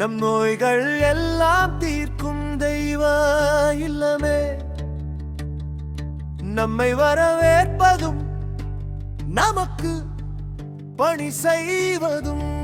நம் நோய்கள் எல்லாம் தீர்க்கும் தெய்வ இல்லமே. நம்மை வரவேற்பதும் நமக்கு பணி செய்வதும்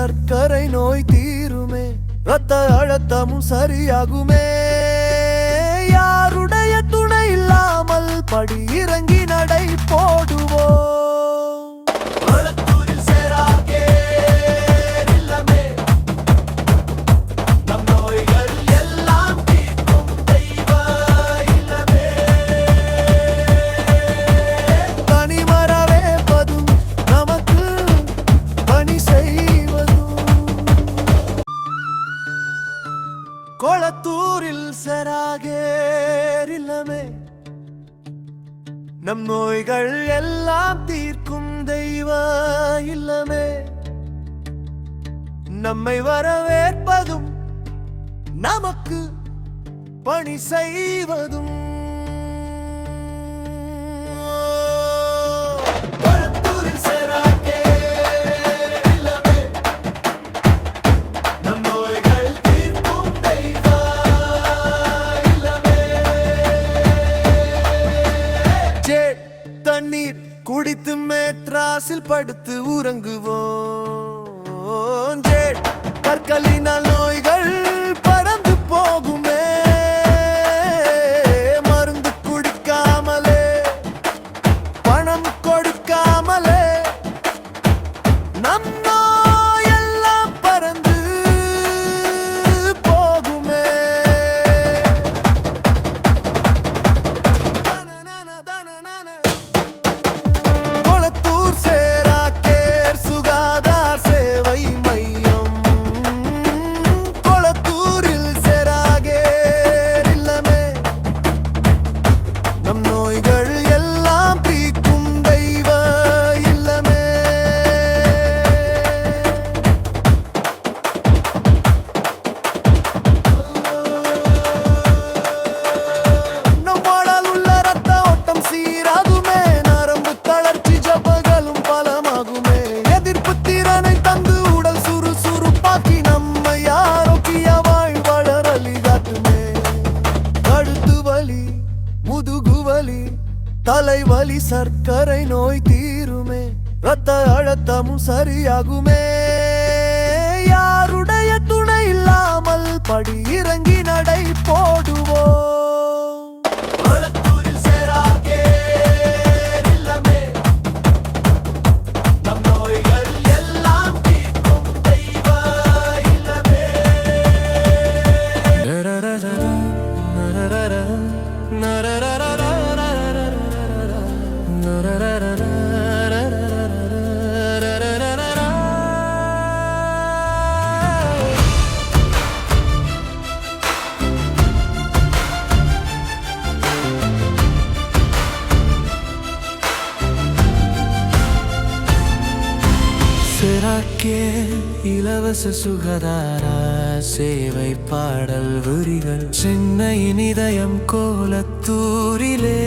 சர்க்கரை நோய் தீருமே. ரத்த அழுத்தமும் சரியாகுமே. யாருடைய துணை இல்லாமல் படி இறங்க நம்மை வரவேற்பதும் நமக்கு பணி செய்வதும். சர்க்கரை நோய் தீருமே. ரத்த அழுத்தமும் சரியாகுமே. யாருடைய துணை இல்லாமல் படி இறங்கி நடை போடுவோம். செராக்கே இலவச சேவை பாடல் விரிகள். சென்னை நிதயம் கோலத்தூரிலே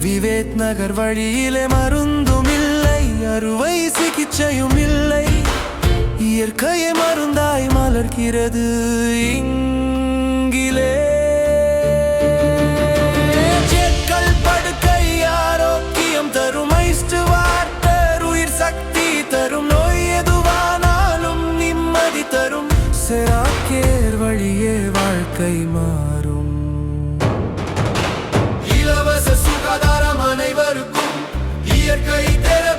விவேத் நகர் வழியிலே மருந்தும் இல்லை அறுவை சிகிச்சையும் இல்லை. இயற்கையை மருந்தாய் மலர்கிறது இங்கிலே. வழியே வாழ்க்கை மாறும். இலவச சுகாதாரம் அனைவருக்கும் இயற்கை தெரபி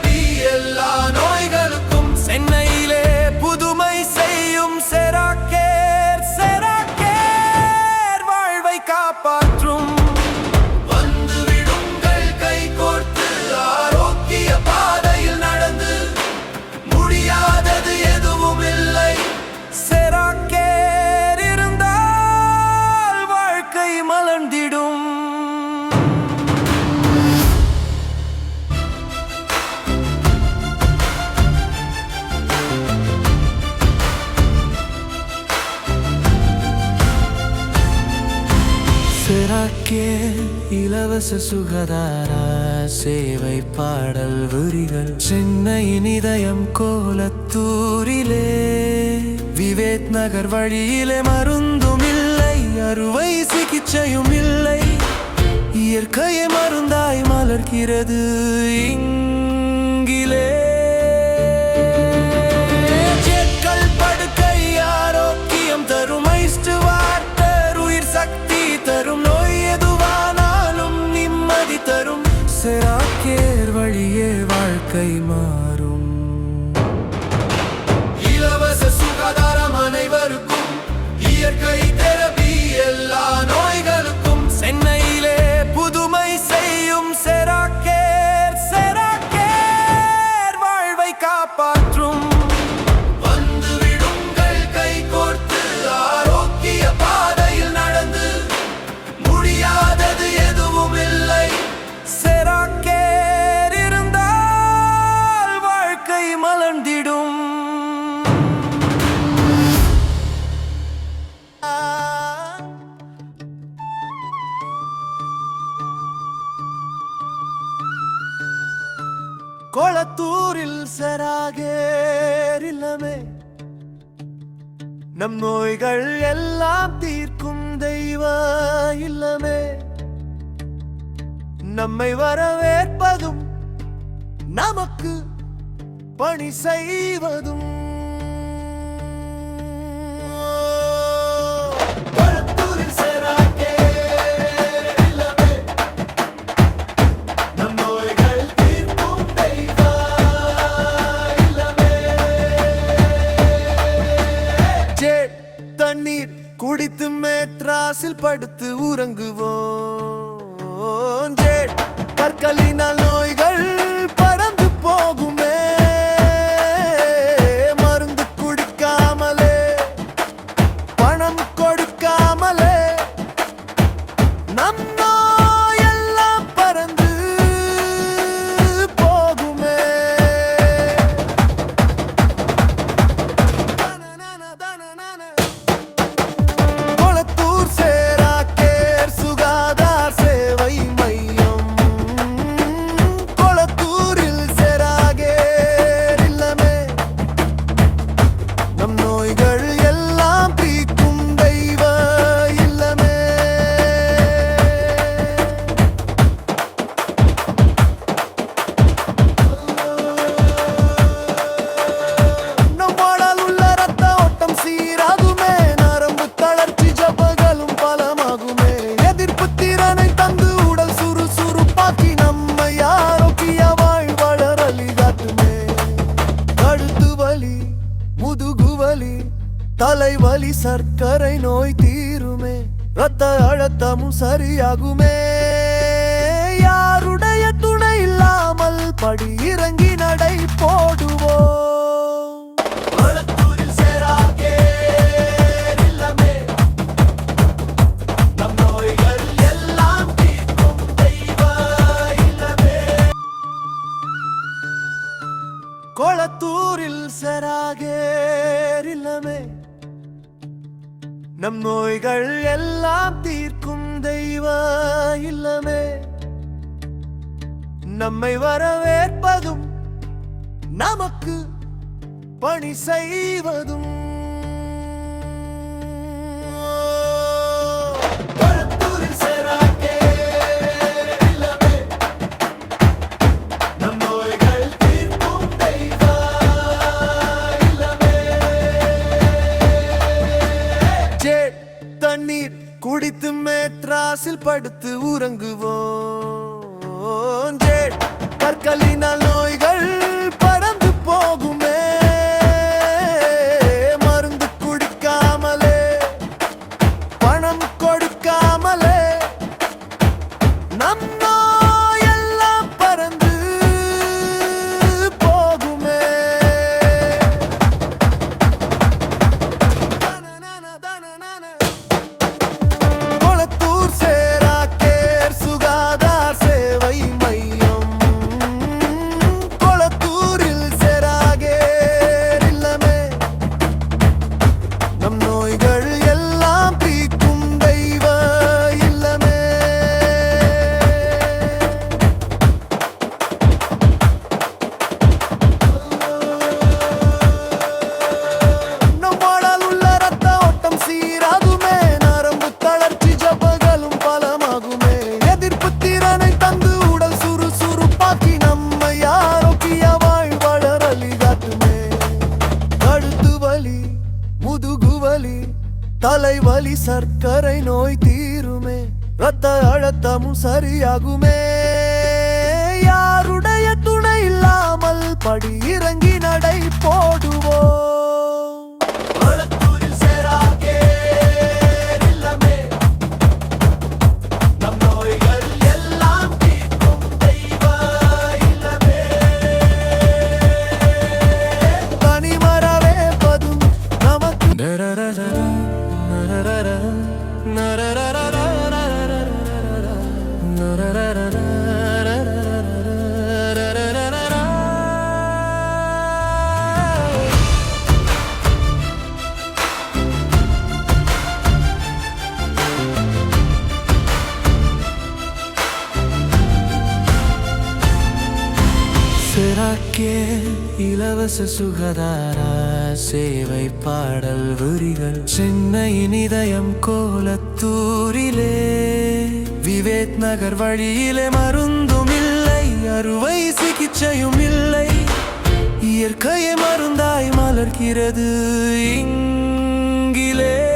இலவச சுகதார சேவை பாடல் விரிகள். சென்னை நிதயம் கோலத்தூரிலே விவேத் நகர் வழியிலே மருந்தும் இல்லை அறுவை சிகிச்சையும் இல்லை. இயற்கையை மருந்தாய் மலர்கிறது இங்கிலே. வாழ்க்கை மாறும். இலவச சுகாதாரம் அனைவருக்கும் இயற்கை கொளத்தூரில் செராகேர் நம் நோய்கள் எல்லாம் தீர்க்கும் தெய்வ இல்லமே. நம்மை வரவேற்பதும் நமக்கு பணி செய்வதும் குடித்து மேட்ராஸில் படுத்து உறங்குவோம். பற்களினால் நோய்கள் பறந்து போகும். வலி தலைவலி சர்க்கரை நோய் தீருமே. ரத்த அழுத்தமும் சரியாகுமே. யாருடைய துணை இல்லாமல் படி இறங்கி நடை போடுவோம். கொளத்தூரில் செராகே தெய்வமே நம் நோய்கள் எல்லாம் தீர்க்கும் தெய்வ இல்லமே. நம்மை வரவேற்பதும் நமக்கு பணி செய்வதும் படி இறங்கி உனக்கே இலவச சுகதார சேவை பாடல் விரிகள். சென்னை இதயம் கோலத்தூரிலே விவேக் நகர் வழியிலே மருந்தும் இல்லை அறுவை சிகிச்சையும் இல்லை. இயற்கையை மருந்தாய் மலர்கிறது இங்கிலே.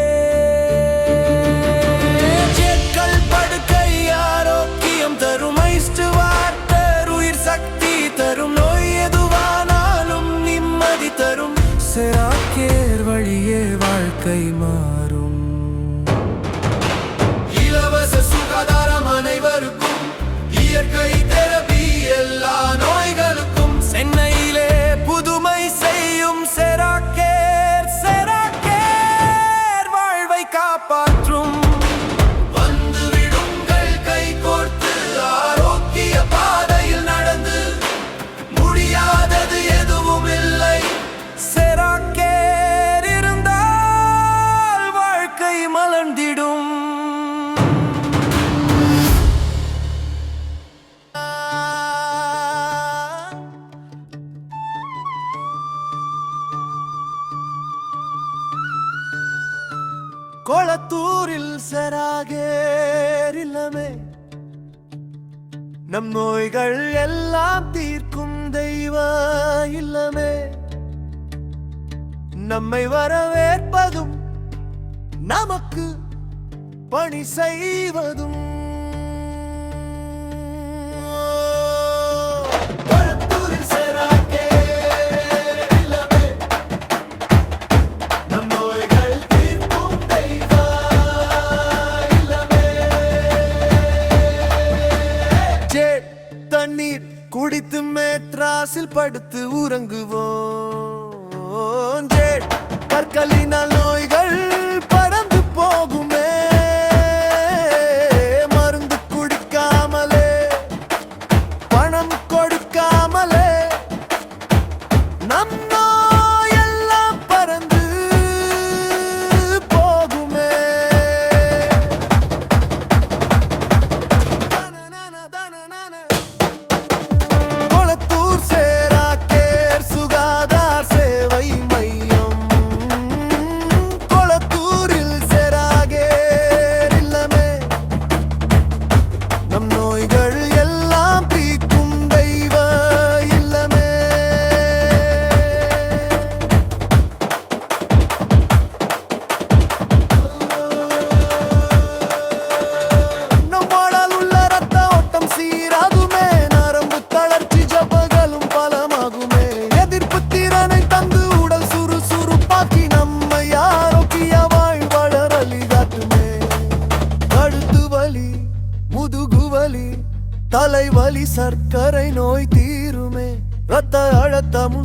நம் நோய்கள் எல்லாம் தீர்க்கும் தெய்வ இல்லமே. நம்மை வரவேற்பதும் நமக்கு பணி செய்வதும்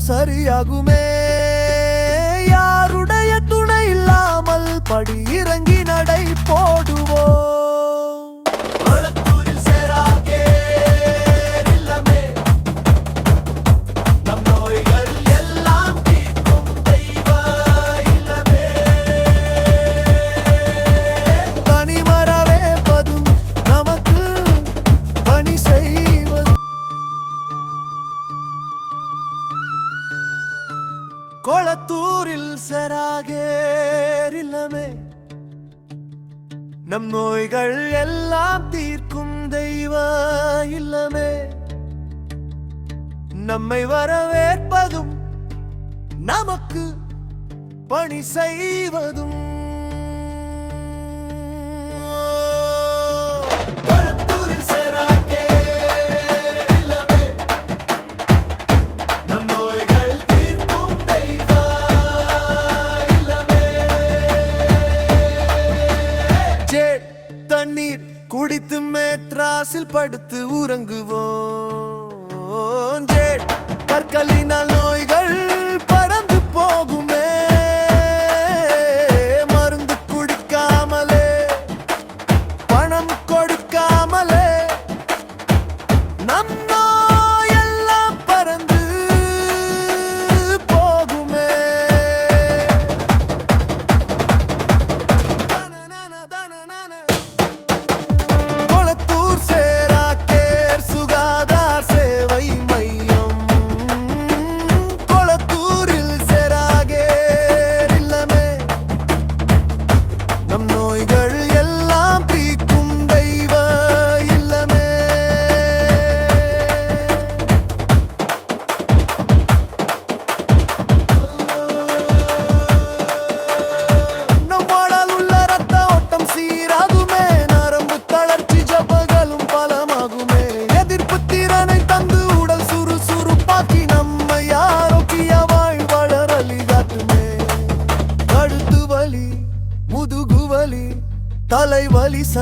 சரியாகுமே. யாருடைய துணை இல்லாமல் படி இறங்கி நடை போடுவோம். குறைகள் எல்லாம் தீர்க்கும் தெய்வ இல்லமே. நம்மை வரவேற்பதும் நமக்கு பணி செய்வதும்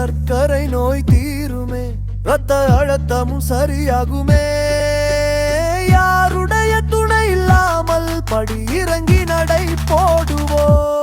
சர்க்கரை நோய் தீருமே. ரத்த அழுத்தமும் சரியாகுமே. யாருடைய துணை இல்லாமல் படி இறங்கி நடை போடுவோம்.